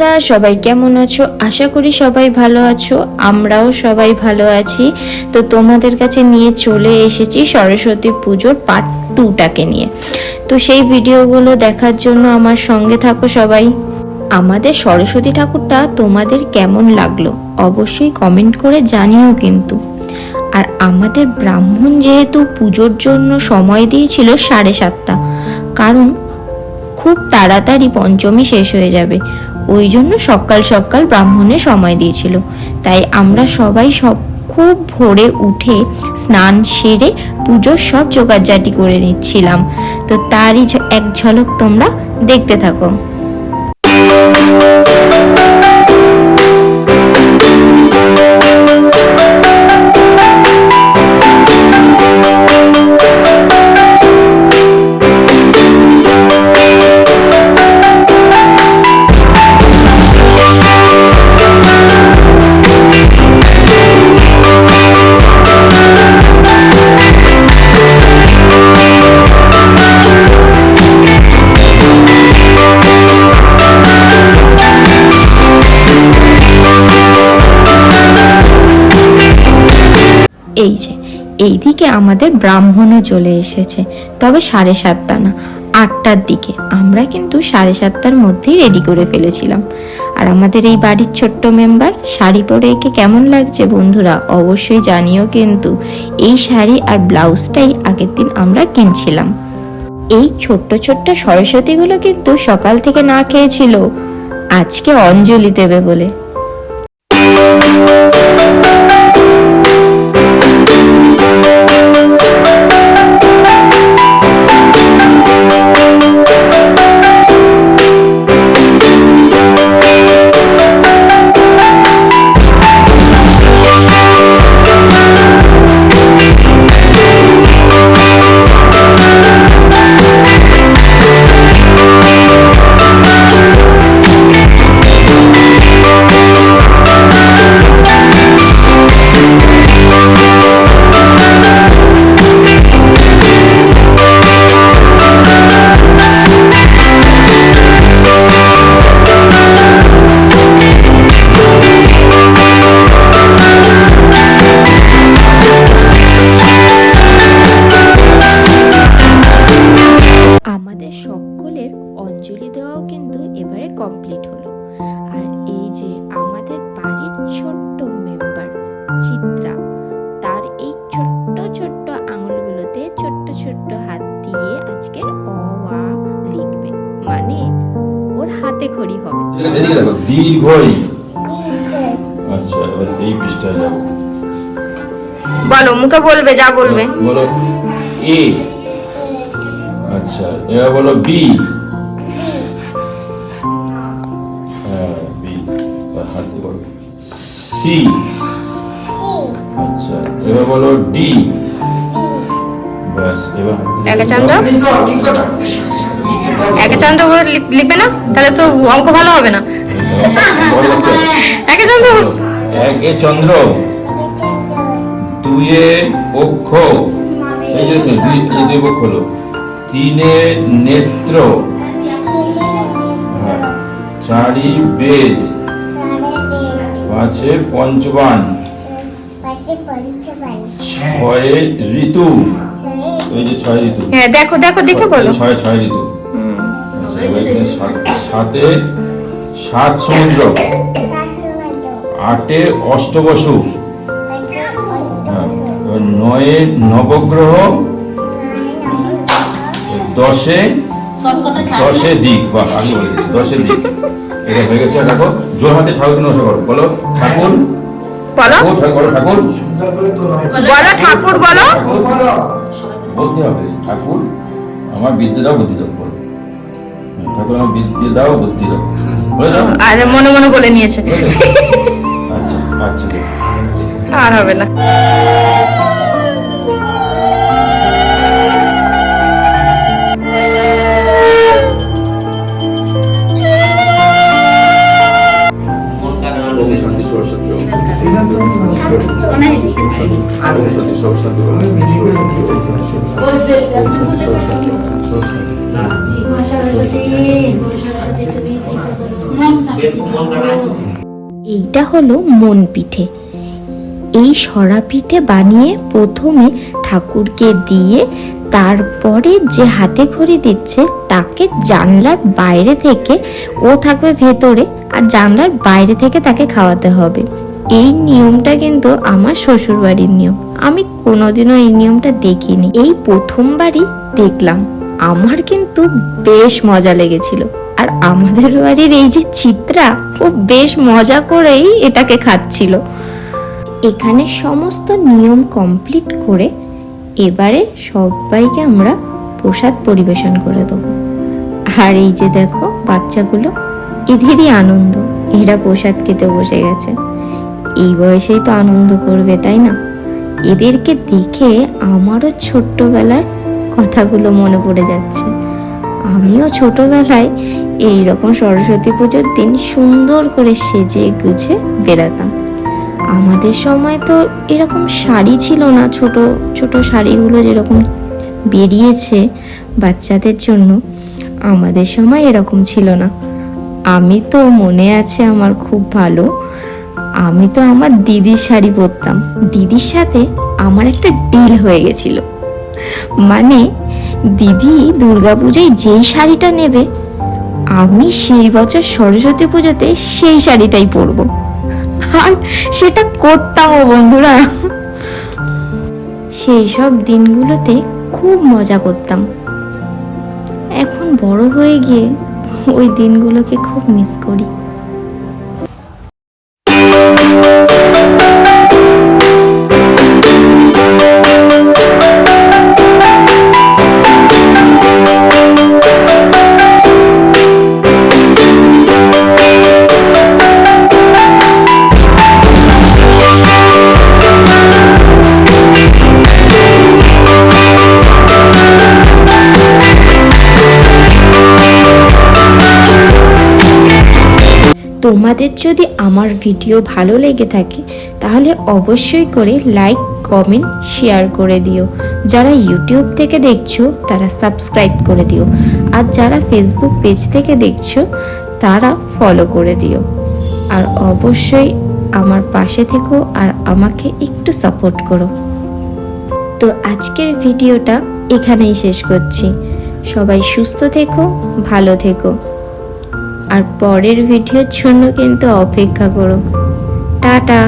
বন্ধুরা, সবাই কেমন আছো? আশা করি সবাই ভালো আছো, আমরাও সবাই ভালো আছি। তো তোমাদের কাছে নিয়ে চলে এসেছি সরস্বতী পুজোর পার্ট টুটাকে নিয়ে। তো সেই ভিডিওগুলো দেখার জন্য আমার সঙ্গে থাকো সবাই। আমাদের সরস্বতী ঠাকুরটা তোমাদের কেমন লাগল? অবশ্যই কমেন্ট করে জানিও কিন্তু। আর আমাদের ব্রাহ্মণ যেহেতু পুজোর জন্য সময় দিয়েছিল সাড়ে সাতটা, কারণ খুব তাড়াতাড়ি পঞ্চমী শেষ হয়ে যাবে। ওই জন্য সকাল সকাল ব্রাহ্মণে সময় দিয়েছিল। তাই আমরা সবাই সব খুব ভোরে উঠে স্নান সেরে পুজোর সব জোগাড়জাটি করে নিচ্ছিলাম। তো তারই এক ঝলক তোমরা দেখতে থাকো। এই যে, এইদিকে আমাদের ব্রাহ্মণও চলে এসেছে, তবে সাড়ে সাতটা না, আটটার দিকে। আমরা কিন্তু সাড়ে সাতটার মধ্যেই রেডি করে ফেলেছিলাম। আর আমাদের এই বাড়ির ছোট্ট মেম্বার শাড়ি পরে একে কেমন লাগছে বন্ধুরা অবশ্যই জানিও কিন্তু, এই শাড়ি আর ব্লাউজটাই আগের দিন আমরা কিনছিলাম। এই ছোট্ট ছোট্ট সরস্বতীগুলো কিন্তু সকাল থেকে না খেয়েছিল, আজকে অঞ্জলি দেবে বলে। ছোট্ট আঙুলগুলোতে ছোট্ট ছোট্ট হাত দিয়ে আজকে অ আ লিখবে। মানে ওর হাতে খড়ি হবে। দীর্ঘই। আচ্ছা এবার এই পৃষ্ঠায় যাব বলো মুখে বলবে যা বলবে। বলো এ। আচ্ছা এবার বলো বি। হ্যাঁ বি। হাতে বলো সি। এবার বলো ডি ব্যাস এবার হাতে একে চন্দ্র একে চন্দ্র লিখবে না? তাহলে তো অঙ্ক ভালো হবে না। লিখতে একে চন্দ্র একে চন্দ্র। দুয়ে পক্ষ এই যে দুই এই যে দুই পক্ষ হলো। তিনে নেত্র। হ্যাঁ, চারি বেদ। পাঁচে পঞ্চবান। ছয়ে ঋতু। এই যে ছয় ঋতু। হ্যাঁ দেখো দেখো দেখে বলো। ছয় ছয় ঋতু। আচ্ছা, সাত- সাতে সমুদ্র। আটে অষ্টবসু। হ্যাঁ, নয়ে নবগ্রহ। দশে দশে দিক বা আমি বলে দশে দিক। এটা হয়ে গেছে দেখো জোর হাতে ঠাকুর নমস্কার করো। বলো ঠাকুর। বলো। বলো ঠাকুর বলো। বলতে হবে ঠাকুর আমার বিদ্যে দাও বুদ্ধি দাও ঠাকুর আমার বিদ্যে দাও বুদ্ধি দাও। আর মনে মনে বলে নিয়েছে। আচ্ছা আচ্ছা। আর হবে না। এইটা হলো মন পিঠে এই সরা পিঠে বানিয়ে প্রথমে ঠাকুরকে দিয়ে তারপরে যে হাতে খড়ি দিচ্ছে, তাকে জানলার বাইরে থেকে ও থাকবে ভেতরে আর জানলার বাইরে থেকে তাকে খাওয়াতে হবে। এই নিয়মটা কিন্তু আমার শ্বশুর বাড়ির নিয়ম। আমি কোনোদিনও এই নিয়মটা দেখিনি। এই প্রথমবারই দেখলাম। আমার কিন্তু বেশ মজা লেগেছিল। আর আমাদের বাড়ির এই যে চিত্রা, ও বেশ মজা করেই এটাকে খাচ্ছিল। এখানে সমস্ত নিয়ম কমপ্লিট করে এবারে সবাইকে আমরা প্রসাদ পরিবেশন করে দেবো। আর এই যে দেখো, বাচ্চাগুলো, এদেরই আনন্দ। এরা প্রসাদ খেতে বসে গেছে। এই বয়সেই তো আনন্দ করবে, তাই না? এদেরকে দেখে আমারও ছোট্টবেলার কথাগুলো মনে পড়ে যাচ্ছে। আমিও ছোটবেলায় এই রকম সরস্বতী পুজোর দিন সুন্দর করে সেজে গুছে বেড়াতাম। আমাদের সময় তো এরকম শাড়ি ছিল না, ছোট ছোট শাড়িগুলো যেরকম বেরিয়েছে বাচ্চাদের জন্য, আমাদের সময় এরকম ছিল না। আমি তো মনে আছে আমার খুব ভালো, আমি তো আমার দিদির শাড়ি পরতাম। দিদির সাথে আমার একটা ডিল হয়ে গেছিল। মানে দিদি দুর্গাপূজায় যেই শাড়িটা নেবে, আমি সেই বছর সরস্বতী পুজোতে সেই শাড়িটাই পরবো। আর সেটা করতামও বন্ধুরা। সেই সব দিনগুলোতে খুব মজা করতাম। এখন বড় হয়ে গিয়ে ওই দিনগুলোকে খুব মিস করি। তোমাদের যদি আমার ভিডিও ভালো লেগে থাকে, তাহলে অবশ্যই করে লাইক কমেন্ট শেয়ার করে দিও। যারা ইউটিউব থেকে দেখছ, তারা সাবস্ক্রাইব করে দিও। আর যারা ফেসবুক পেজ থেকে দেখছ, তারা ফলো করে দিও। আর অবশ্যই আমার পাশে থেকো আর আমাকে একটু সাপোর্ট করো। তো আজকের ভিডিওটা এখানেই শেষ করছি। সবাই সুস্থ থেকো, ভালো থেকো। আর পরের ভিডিওর জন্য কিন্তু অপেক্ষা করো। টাটা।